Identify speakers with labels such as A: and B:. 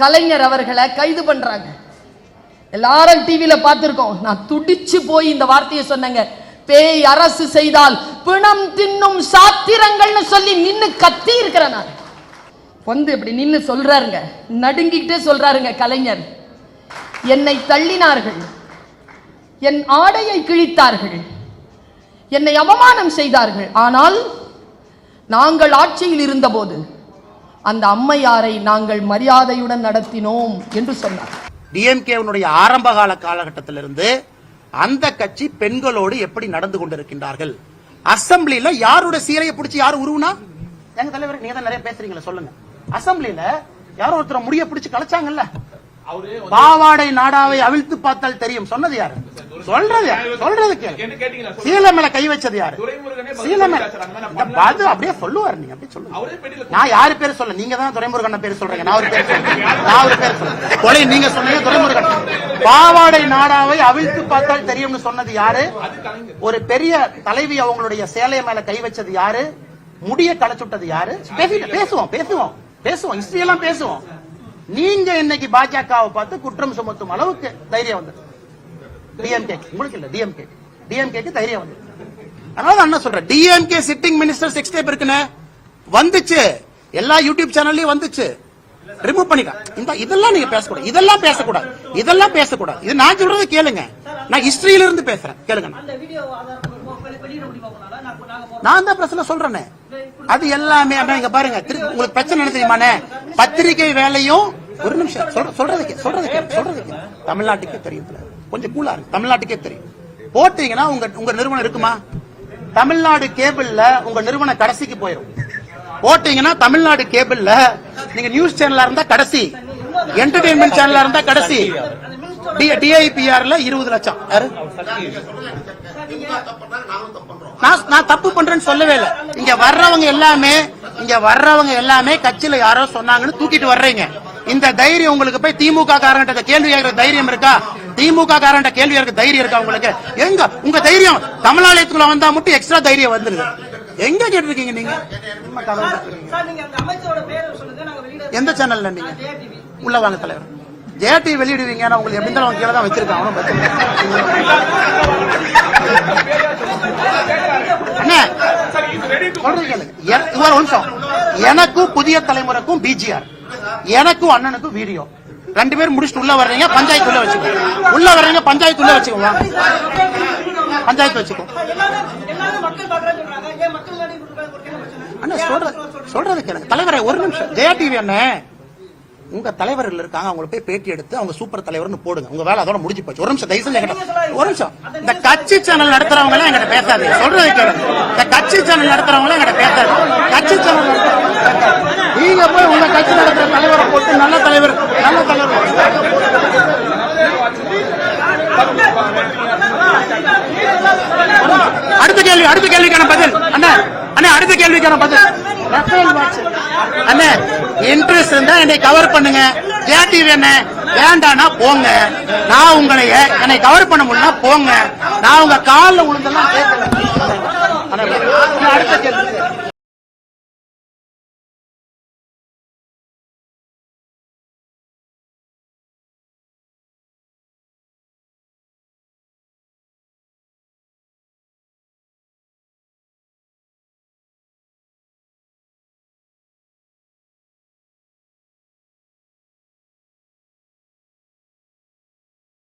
A: கலைஞர் அவர்களை கைது பண்றாங்க. எல்லாரும் டிவியில பார்த்துருக்கோம். நான் துடிச்சு போய் இந்த வார்த்தையை சொன்னேங்க. பேய் அரசு செய்தால் பிணம் தின்னும் சாத்திரங்கள்னு சொல்லி நின்னு கத்தி இருக்கிறேன் நான். வந்து இப்படி நின்று சொல்றாருங்க. நடுங்கிக்கிட்டே சொல்றாருங்க கலைஞர். என்னை தள்ளினார்கள். என் ஆடையை கிழித்தார்கள். என்னை அவமானம் செய்தார்கள். ஆனால் நாங்கள் ஆட்சியில் இருந்தபோது அந்த அம்மையாரை நாங்கள் மரியாதையுடன் நடத்தினோம் என்று சொன்னார்.
B: டிஎம்கேவினுடைய ஆரம்ப கால காலகட்டத்திலிருந்து அந்த கட்சி பெண்களோடு எப்படி நடந்து கொண்டிருக்கின்றார்கள்? அசம்பிளில யாரோட சீலையை பிடிச்சி யார் உருவுனா? எங்க தலைவர் நீங்க தான் நிறைய பேசுறீங்களா சொல்லுங்க. அசம்பிளில யாரோ ஒருத்தர் முடிய பிடிச்சு கலைச்சாங்கல்ல? பாவாடை நாடாவை அவிழ்த்து பார்த்தால் தெரியும். சொன்னது யாரு? சொல்றது யாரு? சொல்றது கேளு. சீலை மேல கை வச்சது யாரு? சீலை மேல பாது அப்படியே சொல்லுவாரு நீங்க அப்படியே சொல்லுங்க. நான் யாரு பேர் சொல்ல நீங்க தான் துரைமுருகன் பேர் சொல்றீங்க. நான் ஒரு பேர் சொல்றேன். நான் ஒரு பேர் சொல்றேன். கொலை நீங்க சொன்னீங்க துரைமுருகன். பாவாடை நாடாவை அவிழ்த்து பார்த்தால் தெரியும்னு சொன்னது யாரு? ஒரு பெரிய தலைவி அவங்களுடைய சேலை மேல கை வச்சது யாரு? முடிய களைச்சுட்டது யாரு? பேசுவோம் பேசுவோம் பேசுவோம். ஹிஸ்டரி எல்லாம் பேசுவோம். நீங்க இன்னைக்கு பாஜகவை பார்த்து குற்றம் சுமத்தும் அளவுக்கு தைரியம் வந்தது டிஎம்கே உங்களுக்கு இல்ல டிஎம்கே டிஎம்கேக்கு தைரியம் வந்து. அதனால அண்ணா சொல்றேன் DMK sitting minister six tape இருக்குன்னு வந்துச்சு. எல்லா யூடியூப் சேனல்லயும் வந்துச்சு. ரிமூவ் பண்ணிக்கலாம் இந்த இதெல்லாம் நீங்க பேசக்கூடாது. இதெல்லாம் பேசக்கூடாது. இதெல்லாம் பேசக்கூடாது. இது நான் சொல்றது கேளுங்க. நான் ஹிஸ்டரியில இருந்து பேசுறேன். கேளுங்க நான். தான் பிரச்சனை சொல்றேனே. அது எல்லாமே இங்க பாருங்க. உங்களுக்கு பிரச்சனை என்ன தெரியுமாண்ணே? பத்திரிகை வேலையும் ஒரு நிமிஷம். சொல்றது சொல்றதுக்கு சொல்றதுக்கு சொல்றதுக்கு தமிழ்நாட்டுக்கே தெரியும். கொஞ்சம் கூலா இருக்கு தமிழ்நாட்டுக்கே தெரியும். போட்டீங்கன்னா உங்க உங்க நிறுவனம் இருக்குமா? தமிழ்நாடு கேபிள்ல உங்க நிறுவனம் கடைசிக்கு போயிடும் போட்டீங்கன்னா தமிழ்நாடு கேபிள்ல நீங்க நியூஸ் சேனலா இருந்தா கடைசி. என்டர்டைன்மெண்ட் சேனலா இருந்தா கடைசி. டிஐபிஆர்ல இருபது லட்சம். யாரு? நான் நான் தப்பு பண்றேன்னு சொல்லவே இல்ல. இங்க வர்றவங்க எல்லாமே இங்க வர்றவங்க எல்லாமே கட்சியில யாரோ சொன்னாங்கன்னு தூக்கிட்டு வர்றீங்க. இந்த தைரியம் உங்களுக்கு போய் திமுக காரங்கிட்ட கேள்வி கேட்கிற தைரியம் இருக்கா? திமுக காரங்கிட்ட கேள்வி கேட்கிற தைரியம் இருக்கா உங்களுக்கு? எங்க? உங்க தைரியம். தமிழாலயத்துக்குள்ள வந்தா மட்டும் எக்ஸ்ட்ரா தைரியம் வந்துருது. எங்க கேட்டிருக்கீங்க நீங்க? எந்த சேனல்ல நீங்க? உள்ள வாங்க தலைவர். ஜேடி வெளியிடுவீங்க நான் உங்களுக்கு எப்படி அவங்க கீழே தான் வச்சிருக்கேன் அவனும் ஒரு நிமிஷம். எனக்கும் புதிய தலைமுறைக்கும் பிஜிஆர் எனக்கும் அண்ணனுக்கும் வீடியோ. ரெண்டு பேரும் முடிச்சுட்டு உள்ள வர்றீங்க பஞ்சாயத்து உள்ள வச்சுக்கோ உள்ள வர்றீங்க பஞ்சாயத்து உள்ள வச்சுக்கோ பஞ்சாயத்து வச்சுக்கோ அண்ணா சொல்றது சொல்றது கேளுங்க. தலைவரை ஒரு நிமிஷம். ஜெயா டிவி என்ன உங்க தலைவர்கள் இருக்காங்க அவங்களை போய் பேட்டி எடுத்து அவங்க சூப்பர் தலைவர்னு போடுங்க. உங்க வேலை அதோட முடிஞ்சு போச்சு. ஒரு நிமிஷம் தயவு செஞ்சு ஒரு நிமிஷம். இந்த கட்சி சேனல் நடத்துறவங்க எல்லாம் என்கிட்ட பேசாது சொல்றது கேளுங்க. இந்த கட்சி சேனல் நடத்துறவங்க எல்லாம் என்கிட்ட பேசாது கட்சி சேனல் நீங்க போய் உங்க கட்சி நடத்துற தலைவரை போட்டு நல்ல தலைவர் அடுத்த கேள்வி அடுத்த கேள்விக்கான பதில். அண்ணா அண்ணா அடுத்த கேள்விக்கான பதில். ரஃபேல். அண்ணே இன்ட்ரெஸ்ட் இருந்தா என்னை கவர் பண்ணுங்க. ஜேடிவி என்ன? வேண்டானா போங்க. நான் உங்களை என்னை கவர் பண்ண முடியல போங்க. நான் உங்க காலில் விழுந்தெல்லாம் கேட்கல அடுத்த கேள்வி.